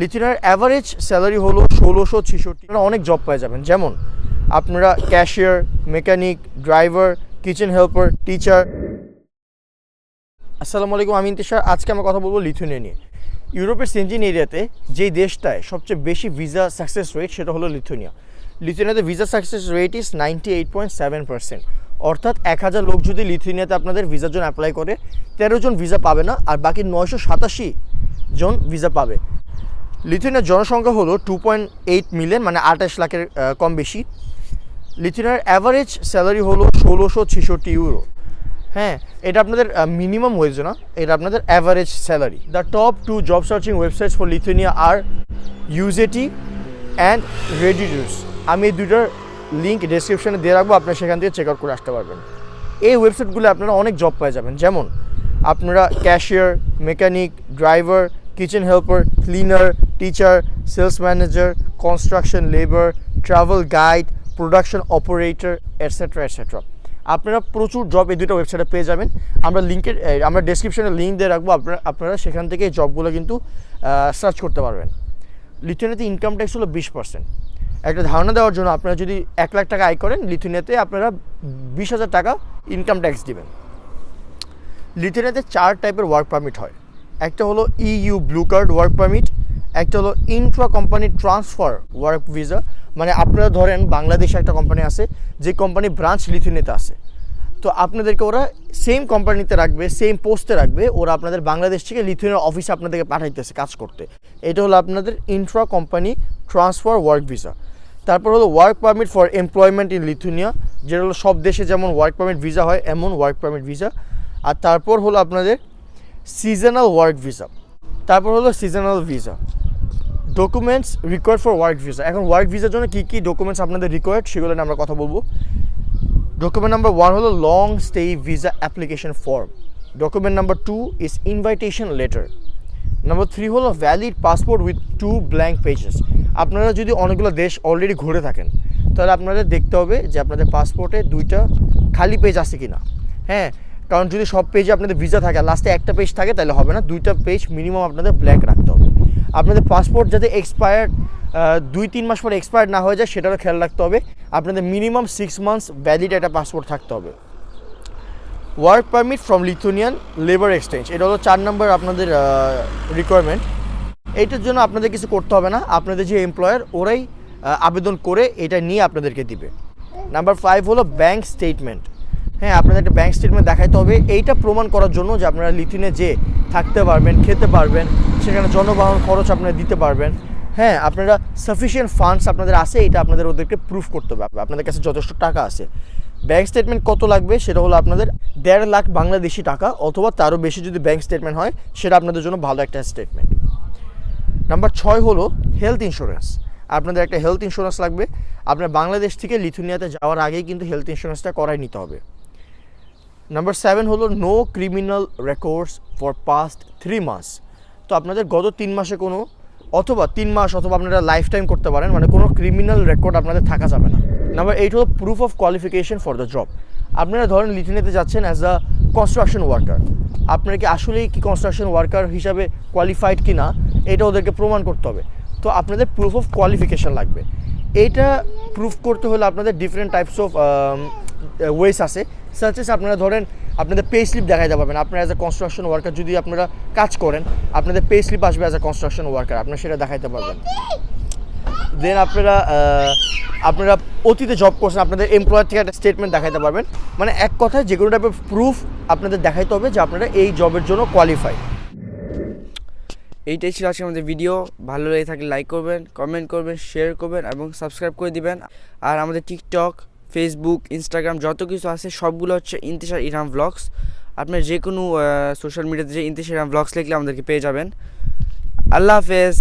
লিথুনিয়ার average salary হলো ষোলোশো ছেষট্টি। অনেক জব পেয়ে যাবেন। যেমন, আপনারা cashier mechanic driver kitchen helper teacher আসসালামু আলাইকুম, আমি ইন্তেশার। আজকে আমরা কথা বলব লিথুনিয়া নিয়ে। ইউরোপের সেঞ্জিন এরিয়াতে যেই দেশটায় সবচেয়ে বেশি ভিসা সাকসেস রেট সেটা হলো Lithuania. লিথুনিয়াতে visa success rate is ninety eight point seven percent অর্থাৎ এক হাজার লোক যদি লিথুনিয়াতে আপনাদের ভিসার জন্য অ্যাপ্লাই করে, তেরো জন ভিসা পাবে না, আর বাকি নয়শো সাতাশি জন ভিসা পাবে। লিথুনিয়ার জনসংখ্যা হলো টু পয়েন্ট এইট মিলিয়ন মানে আঠাশ লাখের কম বেশি। লিথুনিয়ার অ্যাভারেজ স্যালারি হলো ষোলোশো ছেষট্টি ইউরো হ্যাঁ এটা আপনাদের মিনিমাম ওয়েজ না, এটা আপনাদের average salary the top two job searching websites for Lithuania আর ইউজেটি অ্যান্ড রেডিডিউস আমি এই দুইটার লিঙ্ক ডেসক্রিপশনে দিয়ে রাখব, আপনারা সেখান থেকে চেক আউট করে আসতে পারবেন। এই ওয়েবসাইটগুলো আপনারা অনেক জব পেয়ে যাবেন। যেমন, আপনারা cashier mechanic driver kitchen helper cleaner teacher sales manager construction labour travel guide production operator etcetera etcetera আপনারা প্রচুর জব এই দুটো ওয়েবসাইটে পেয়ে যাবেন। আমরা লিঙ্কের আমরা ডেসক্রিপশনে লিঙ্ক দিয়ে রাখব। আপনারা আপনারা সেখান থেকে জবগুলো কিন্তু সার্চ করতে পারবেন। লিথুনিয়াতে ইনকাম ট্যাক্স হলো বিশ পার্সেন্ট একটা ধারণা দেওয়ার জন্য আপনারা যদি এক লাখ টাকা আয় করেন লিথুনিয়াতে আপনারা বিশ হাজার টাকা ইনকাম ট্যাক্স দিবেন। লিথুনিয়াতে চার টাইপের ওয়ার্ক পারমিট হয়। একটা হলো EU blue card work permit একটা হলো intra company transfer work visa মানে আপনারা ধরেন বাংলাদেশে একটা কোম্পানি আছে, যে কোম্পানি ব্রাঞ্চ লিথুনিয়াতে আছে। তো আপনাদেরকে ওরা সেম কোম্পানিতে রাখবে সেম পোস্টে রাখবে, ওরা আপনাদের বাংলাদেশ থেকে লিথুনিয়ার অফিসে আপনাদেরকে পাঠাইতেছে কাজ করতে। এটা হলো আপনাদের intra company transfer work visa তারপর হলো work permit for employment in Lithuania যেটা হলো সব দেশে যেমন ওয়ার্ক পারমিট ভিসা হয়, এমন ওয়ার্ক পারমিট ভিসা আর তারপর হলো আপনাদের সিজনাল ওয়ার্ক ভিসা তারপর হলো seasonal visa documents required for work visa এখন ওয়ার্ক ভিসার জন্য কী কী ডকুমেন্টস আপনাদের রিকোয়ার্ড সেগুলো নিয়ে আমরা কথা বলব। ডকুমেন্ট নাম্বার ওয়ান হলো long stay visa application form document number two is invitation letter number three হলো valid passport with two blank pages আপনারা যদি অনেকগুলো দেশ অলরেডি ঘুরে থাকেন, তাহলে আপনাদের দেখতে হবে যে আপনাদের পাসপোর্টে দুইটা খালি পেজ আছে কি না হ্যাঁ কারণ যদি সব পেজে আপনাদের ভিসা থাকে লাস্টে একটা পেজ থাকে, তাহলে হবে না। দুইটা পেজ মিনিমাম আপনাদের ব্ল্যাঙ্ক রাখতে হবে। আপনাদের পাসপোর্ট যাতে এক্সপায়ার্ড দুই, তিন মাস পরে এক্সপায়ার্ড না হয়ে যায়, সেটারও খেয়াল রাখতে হবে। আপনাদের মিনিমাম সিক্স মান্থস ভ্যালিড একটা পাসপোর্ট থাকতে হবে। Work permit from Lithuanian labour exchange এটা হলো চার নম্বর আপনাদের রিকোয়ারমেন্ট এইটার জন্য আপনাদের কিছু করতে হবে না। আপনাদের যে এমপ্লয়ার ওরাই আবেদন করে এটা নিয়ে আপনাদেরকে দিবে। নাম্বার ফাইভ হলো ব্যাংক স্টেটমেন্ট হ্যাঁ আপনাদের একটা ব্যাংক স্টেটমেন্ট দেখাইতে হবে। এইটা প্রমাণ করার জন্য যে আপনারা লিথুনে যে থাকতে পারবেন, খেতে পারবেন, সেখানে জনবাহন খরচ আপনারা দিতে পারবেন। হ্যাঁ আপনারা সাফিসিয়েন্ট ফান্ডস আপনাদের আছে, এটা আপনাদের ওদেরকে প্রুফ করতে হবে। আপনাদের কাছে যথেষ্ট টাকা আছে। ব্যাংক স্টেটমেন্ট কত লাগবে? সেটা হলো আপনাদের দেড় লাখ বাংলাদেশি টাকা, অথবা তারও বেশি যদি ব্যাংক স্টেটমেন্ট হয়, সেটা আপনাদের জন্য ভালো একটা স্টেটমেন্ট নাম্বার ছয় হলো হেলথ ইন্স্যুরেন্স আপনাদের একটা হেলথ ইন্স্যুরেন্স লাগবে। আপনার বাংলাদেশ থেকে লিথুনিয়াতে যাওয়ার আগেই কিন্তু হেলথ ইন্স্যুরেন্সটা করাই নিতে হবে। নাম্বার সেভেন হলো no criminal records for past three মাস তো আপনাদের গত তিন মাসে কোনো অথবা তিন মাস অথবা আপনারা লাইফ টাইম করতে পারেন মানে কোনো ক্রিমিনাল রেকর্ড আপনাদের থাকা যাবে না। নাম্বার এইট হলো proof of qualification for the job আপনারা ধরেন লিথুনিয়াতে যাচ্ছেন অ্যাজ আ কনস্ট্রাকশন ওয়ার্কার আপনারা কি আসলেই কি কনস্ট্রাকশন ওয়ার্কার হিসাবে কোয়ালিফাইড কি না এটা ওদেরকে প্রমাণ করতে হবে। তো আপনাদের প্রুফ অফ কোয়ালিফিকেশন লাগবে। এইটা প্রুফ করতে হলে আপনাদের ডিফারেন্ট টাইপস অফ ওয়েস আছে। সাচেস আপনারা ধরেন, আপনাদের পে স্লিপ দেখাইতে পারবেন। আপনারা অ্যাজ এ কনস্ট্রাকশন ওয়ার্কার যদি আপনারা কাজ করেন, আপনাদের পে স্লিপ আসবে অ্যাজ এ কনস্ট্রাকশন ওয়ার্কার আপনারা সেটা দেখাইতে পারবেন। দেন আপনারা আপনারা অতীতে জব করছেন, আপনাদের এমপ্লয়ার থেকে একটা স্টেটমেন্ট দেখাইতে পারবেন। মানে এক কথায় যে কোনো টাইপের প্রুফ আপনাদের দেখাইতে হবে যে আপনারা এই জবের জন্য কোয়ালিফাই এইটাই ছিল আজকে আমাদের ভিডিও ভালো লেগে থাকলে লাইক করবেন কমেন্ট করবেন শেয়ার করবেন এবং সাবস্ক্রাইব করে দিবেন। আর আমাদের টিকটক ফেসবুক ইনস্টাগ্রাম যত কিছু আছে, সবগুলো হচ্ছে ইন্তিশার ইরাম ব্লগস আপনার যে কোনো সোশ্যাল মিডিয়াতে যে ইন্তিশার ইরাম ব্লগস লিখলে আমাদেরকে পেয়ে যাবেন। আল্লাহ হাফেজ।